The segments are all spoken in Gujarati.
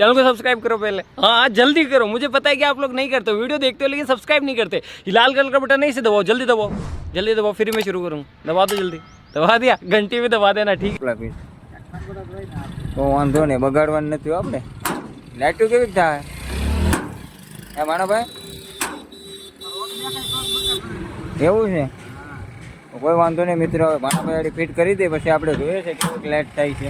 चैनल को सब्सक्राइब करो पहले हाँ हाँ जल्दी करो मुझे पता है कि आप लोग नहीं करते हो वीडियो देखते हो लेकिन सब्सक्राइब नहीं करते ये लाल कलर का बटन नहीं से दबाओ जल्दी दबाओ जल्दी दबाओ फिर मैं शुरू करूँ दबा दो जल्दी दबा दिया घंटी भी दबा देना ठीक કેટલા પીસ તો વાંધો નહીં બગાડવાનું નથી હો આપણે લાઈટો કેવી થાય એ માણભાઈ એવું છે કોઈ વાંધો નહીં મિત્રો હવે માણભાઈ ફિટ કરી દે પછી આપણે જોઈએ છે કેવું લાઈટ થાય છે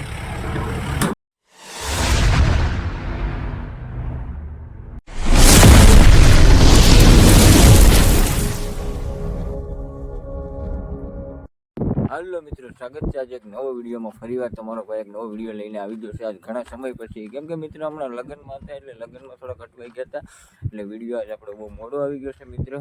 હાલો મિત્રો, સ્વાગત છે આજે એક નવો વિડીયોમાં. ફરીવાર તમારો ભાઈ એક નવો વીડિયો લઈને આવી ગયો છે. આજ ઘણા સમય પછી. કેમ કે મિત્રો, હમણાં લગ્નમાં હતા એટલે લગ્નમાં થોડા અટવાઈ ગયા હતા. એટલે વીડિયો આજે આપણો બહુ મોડો આવી ગયો છે મિત્રો.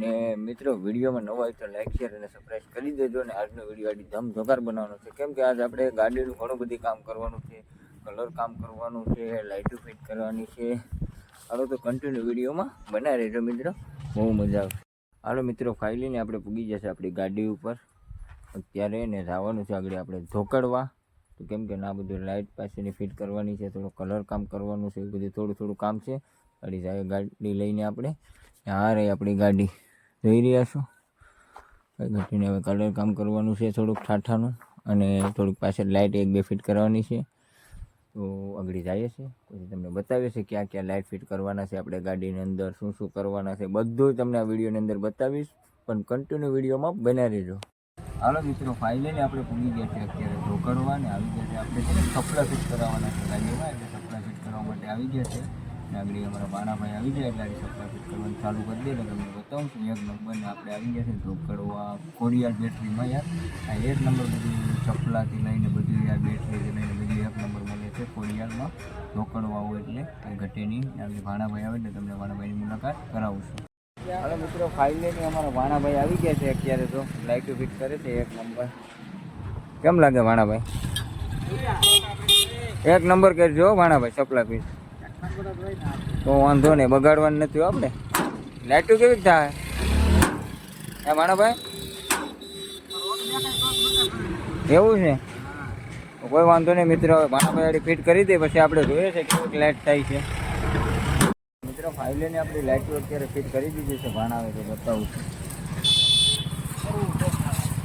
ને મિત્રો, વિડીયોમાં નવો હોય તો લાઈક શેર અને સબસ્ક્રાઈબ કરી દેજો અને આજનો વીડિયો આડી ધમધોકાર બનાવવાનો છે. કેમ કે આજ આપણે ગાડીનું ઘણું બધું કામ કરવાનું છે. કલર કામ કરવાનું છે લાઇટો ફિટ કરવાની છે. હાલો તો કન્ટિન્યુ વિડીયોમાં બનાવી રહેજો મિત્રો. બહુ મજા આવશે. હાલો મિત્રો ફાઇલીને આપણે પૂગી જશે આપણી ગાડી ઉપર. અત્યારે એને જવાનું છે આગળ આપણે ધોકડવા. તો કેમ કે ના, બધું લાઇટ પાસેની ફિટ કરવાની છે, થોડું કલર કામ કરવાનું છે, એવું બધું થોડું થોડું કામ છે. અડી જાય, ગાડી લઈને આપણે આ રહી આપણી ગાડી જોઈ રહ્યા છો. ઘટીને હવે કલર કામ કરવાનું છે થોડુંક ઠાઠાનું અને થોડુંક પાછળ લાઇટ એક બે ફિટ કરવાની છે. તો આગળ જઈએ છે પછી તમને બતાવીએ છે ક્યાં ક્યાં લાઇટ ફિટ કરવાના છે આપણે ગાડીની અંદર, શું શું કરવાના છે. બધું તમને આ વિડીયોની અંદર બતાવીશ. પણ કન્ટિન્યુ વિડીયોમાં બનાવી રહેજો. હાલો મિત્રો ફાઇનલી આપણે પૂરી ગયા છે અત્યારે ઢોકળવા ને આવી ગયા છે આપણે છે ને કપડાં ફિટ કરાવવાના છે. ગાડીમાં એટલે સપડા ફિટ કરવા માટે આવી ગયા છે. ને આગળ અમારા બાણાભાઈ આવી જાય એટલે કપડાં ફિટ કરવાનું ચાલુ કરી દે. એટલે તમને બતાવું છું, એક નંબરને આપણે આવી ગયા છે ઢોકળવા કોરિયાર બેટરીમાં યાર. આ એક નંબર બધી ચપલાથી લઈને બધી યાર બેટરીથી લઈને બધી એક નંબર મળે છે કોરિયારમાં ઢોકળવા હોય એટલે. ઘટેની. ઘટે આગળ ભાણાભાઈ આવે એટલે તમને ભાણાભાઈની મુલાકાત કરાવું છું. હાલો મિત્રો ફાઇલ લઈને અમારા વાણાભાઈ આવી ગયા છે અત્યારે તો. લાઇટો ફિટ કરે છે એક નંબર કેમ લાગે વાણાભાઈ? એક નંબર કરજો વાણાભાઈ, સપલા પીસ તો વાંધો નહીં, બગાડવાનું નથી આપણે. લાઇટું કેવી થાય? હે વાણાભાઈ? એવું છે? કોઈ વાંધો નહીં મિત્રો, હવે ભાણાભાઈ ફિટ કરી દે, પછી આપણે જોઈએ છે કેવી લાઇટ થાય છે. ફાઇલેને આપણી લાઇટો અત્યારે ફિટ કરી દીધી છે ભાણાવે તો બતાવું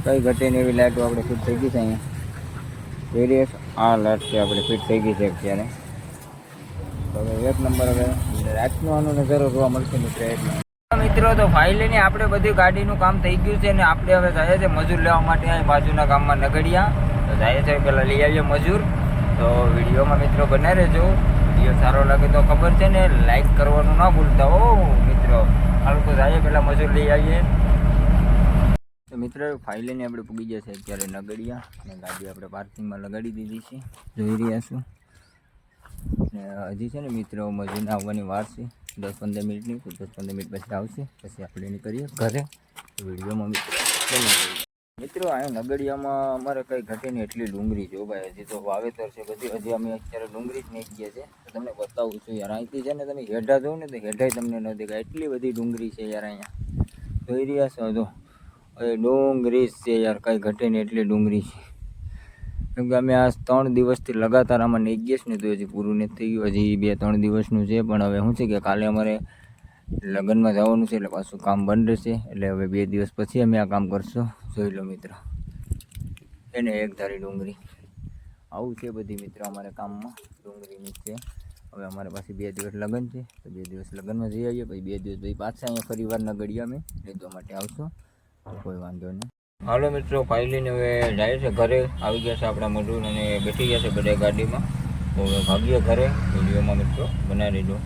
કઈ ઘટે ને એવી લાઇટો આપણે ફિટ થઈ ગઈ છે અહીંયા. વેરિયસ આ લાઇટ છે આપણે ફિટ થઈ ગઈ છે અત્યારે. હવે એક નંબર હવે રાતનો આનો નજારો જોવા મળશે મિત્રો એટલે મિત્રો, તો ફાઇલેની આપણે બધી ગાડીનું કામ થઈ ગયું છે ને આપણે હવે જાય છે મજૂર લેવા માટે અહીં બાજુના ગામમાં નગડિયા. તો જાય છે પેલા લઈ આવીએ મજૂર. તો વિડીયોમાં મિત્રો બને રહેજો. વીડિયો સારો લાગે તો ખબર છે ને લાઈક કરવાનું ના ભૂલતા હો મિત્રો. આ લોકો જાય પેલા મજૂર લઈ આવીએ. તો મિત્રો ફાઇલેને આપણે પૂગી ગયા છે અત્યારે નગડિયા અને ગાડી આપણે પાર્કિંગમાં લગાડી દીધી છે. જોઈ રહ્યા છું. ને હજી છે ને મિત્રો મજૂરને આવવાની વાર છે. દસ પંદર મિનિટની દસ પંદર મિનિટ પછી આવશે. પછી આપણે નીકળીએ ઘરે. વિડીયોમાં મિત્રો. મિત્રો અહીંયા નગડિયામાં અમારે કંઈ ઘટે નહીં એટલી ડુંગળી જો ભાઈ. હજી તો વાવેતર છે બધી. હજી અમે અત્યારે ડુંગળી જ નાખી છીએ. તમને બતાવું છું યાર. અહીંથી છે ને તમે હેઢા જોવો ને તો હેઢાય તમને ન દેખાય. એટલી બધી ડુંગળી છે યાર અહીંયા. જોઈ રહ્યા છો? તો હવે ડુંગળી જ છે યાર. કંઈ ઘટે નહીં એટલી ડુંગળી છે. કેમ કે અમે આ ત્રણ દિવસથી લગાતાર આમાં નહીં ગયા ને તો હજી પૂરું નથી થઈ ગયું હજી બે ત્રણ દિવસનું છે, પણ હવે શું છે કે કાલે અમારે લગ્નમાં જવાનું છે, એટલે પાછું કામ બંધ રહેશે. એટલે હવે બે દિવસ પછી અમે આ કામ કરશું. જોઈ લો મિત્ર. એને એક ધારી ડુંગળી. આવું છે બધી મિત્રો અમારે કામમાં. ડુંગળીની છે. હવે અમારે પાસે બે દિવસ લગ્ન છે. તો બે દિવસ લગ્નમાં જઈ આવીએ. પછી બે દિવસ પછી પાછા અહીંયા ફરી વાર નગડિયા અમે. લેવા માટે આવશો. કોઈ વાંધો નહીં. હાલો મિત્રો ફાઇલીને હવે જાય છે ઘરે. આવી ગયા છે આપણા મજૂર અને બેઠી ગયા છે બધા ગાડીમાં. તો હવે ભાગીએ ઘરે. વિડીયોમાં મિત્રો બનાવી તો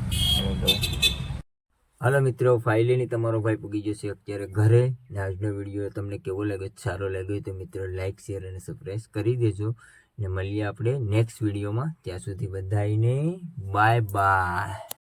હાલો મિત્રો, ફાઇલીની તમારો ભાઈ પૂગી જશે અત્યારે ઘરે ને આજનો વીડિયો તમને કેવો લાગે સારો લાગ્યો તો મિત્રો લાઇક શેર અને સબસ્ક્રાઈબ કરી દેજો ને મળીએ આપણે નેક્સ્ટ વિડીયોમાં. ત્યાં સુધી બધાને બાય બાય